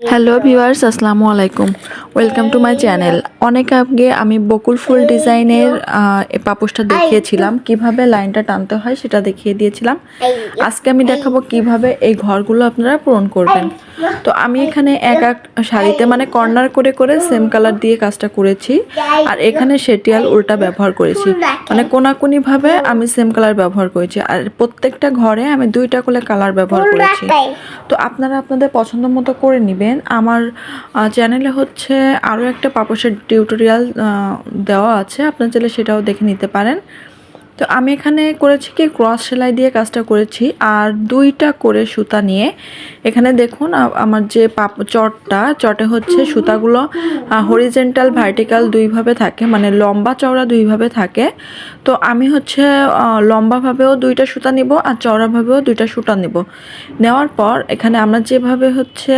Hello viewers আসসালামু আলাইকুম welcome to my channel অনেক আগে আমি বকুল ফুল ডিজাইনের পাপোশটা দেখিয়েছিলাম। কীভাবে লাইনটা টানতে হয় সেটা দেখিয়ে দিয়েছিলাম। আজকে আমি দেখাবো কীভাবে এই ঘরগুলো আপনারা পূরণ করবেন। তো আমি এখানে এক এক শাড়িতে মানে কর্নার করে করে সেম কালার দিয়ে কাজটা করেছি। আর এখানে সেটিয়াল উল্টা ব্যবহার করেছি। মানে কোনাকুনিভাবে আমি সেম কালার ব্যবহার করেছি। আর প্রত্যেকটা ঘরে আমি দুইটা করে কালার ব্যবহার করেছি। তো আপনারা আপনাদের পছন্দ মতো করে নেবেন। আমার চ্যানেলে হচ্ছে আরও একটা পাপোশের টিউটোরিয়াল দেওয়া আছে। আপনার চাইলে সেটাও দেখে নিতে পারেন। তো আমি এখানে করেছি কি ক্রস সেলাই দিয়ে কাজটা করেছি। আর দুইটা করে সুতা নিয়ে এখানে দেখুন আমার যে পাপ চটটা চটে হচ্ছে সুতাগুলো হরিজেন্টাল ভার্টিক্যাল দুইভাবে থাকে মানে লম্বা চওড়া দুইভাবে থাকে। তো আমি হচ্ছে লম্বাভাবেও দুইটা সুতা নিব আর চওড়াভাবেও দুইটা সুতা নিব। নেওয়ার পর এখানে আমরা যেভাবে হচ্ছে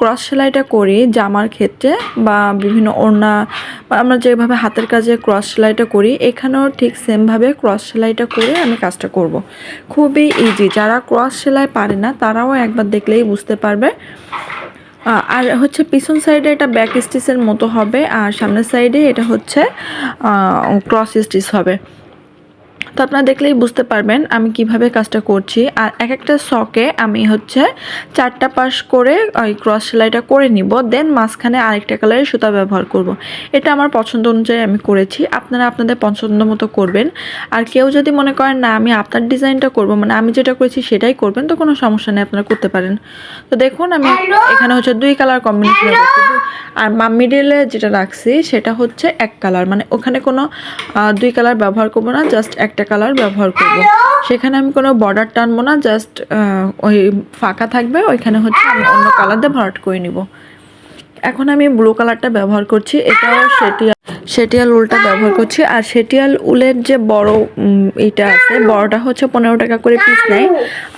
ক্রস সেলাইটা করি জামার ক্ষেত্রে বা বিভিন্ন ওড়না বা আমরা যেভাবে হাতের কাজে ক্রস সেলাইটা করি এখানেও ঠিক সেমভাবে ক্রস সেলাইটা করে আমি কাজটা করব। খুবই ইজি যারা ক্রস সেলাই পারে না, তারাও একবার দেখলেই বুঝতে পারবে। আর হচ্ছে পিছন সাইডে এটা ব্যাক স্টিচের মতো হবে, আর সামনের সাইডে এটা হচ্ছে ক্রস স্টিচ হবে। তো আপনারা দেখলেই বুঝতে পারবেন আমি কীভাবে কাজটা করছি। আর এক একটা সকে আমি হচ্ছে চারটা পাশ করে ওই ক্রস সেলাইটা করে নিব দেন মাঝখানে আরেকটা কালারের সুতা ব্যবহার করব। এটা আমার পছন্দ অনুযায়ী আমি করেছি আপনারা আপনাদের পছন্দ মতো করবেন। আর কেউ যদি মনে করেন না আমি আপনার ডিজাইনটা করব মানে আমি যেটা করেছি সেটাই করবেন তো কোনো সমস্যা নেই আপনারা করতে পারেন। তো দেখুন আমি এখানে হচ্ছে দুই কালার কম্বিনেশন করছি আর মিডিলে যেটা রাখছি সেটা হচ্ছে এক কালার মানে ওখানে কোনো দুই কালার ব্যবহার করব না জাস্ট একটা কালার ব্যবহার করব। সেখানে আমি কোনো বর্ডার টানবো না জাস্ট ওই ফাঁকা থাকবে, ওইখানে হচ্ছে আমি অন্য কালার দিয়ে ভরাট করে নিব। এখন আমি ব্লু কালারটা ব্যবহার করছি, এটাও সেটিয়াল সেটিয়াল উলটা ব্যবহার করছি। আর সেটিয়াল উলের যে বড় এটা আছে, বড়টা হচ্ছে পনেরো টাকা করে পিস নেয়,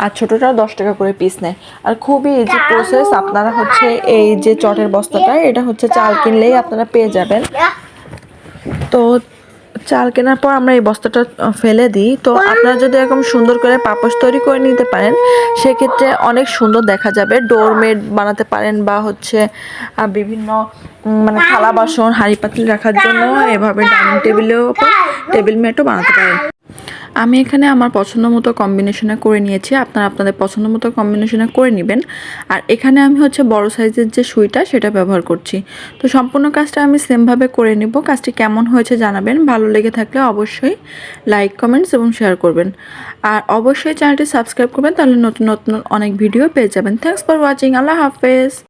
আর ছোটটা দশ টাকা করে পিস নেয়। আর খুবই ইজি প্রসেস আপনারা হচ্ছে এই যে চটের বস্তাটা, এটা হচ্ছে চাল কিনলেই আপনারা পেয়ে যাবেন। তো চাল কেনার পর আমরা এই বস্তাটা ফেলে দিই। তো আপনারা যদি এরকম সুন্দর করে পাপোশ তৈরি করে নিতে পারেন, সেক্ষেত্রে অনেক সুন্দর দেখা যাবে। ডোরমেড বানাতে পারেন বা হচ্ছে বিভিন্ন মানে থালা বাসন, হাঁড়ি পাতিল রাখার জন্য, এভাবে ডাইনিং টেবিলেও টেবিল ম্যাটও বানাতে পারেন। আমি এখানে আমার পছন্দ মতো কম্বিনেশনে করে নিয়েছি। আপনারা আপনাদের পছন্দ মতো কম্বিনেশনে করে নেবেন। আর এখানে আমি হচ্ছে বড় সাইজের যে সুইটা, সেটা ব্যবহার করছি। তো সম্পূর্ণ কাজটা আমি সেমভাবে করে নিব। কাজটি কেমন হয়েছে জানাবেন। ভালো লেগে থাকলে অবশ্যই লাইক কমেন্টস এবং শেয়ার করবেন। আর অবশ্যই চ্যানেলটি সাবস্ক্রাইব করবেন, তাহলে নতুন নতুন অনেক ভিডিও পেয়ে যাবেন। থ্যাংকস ফর ওয়াচিং আল্লাহ হাফেজ।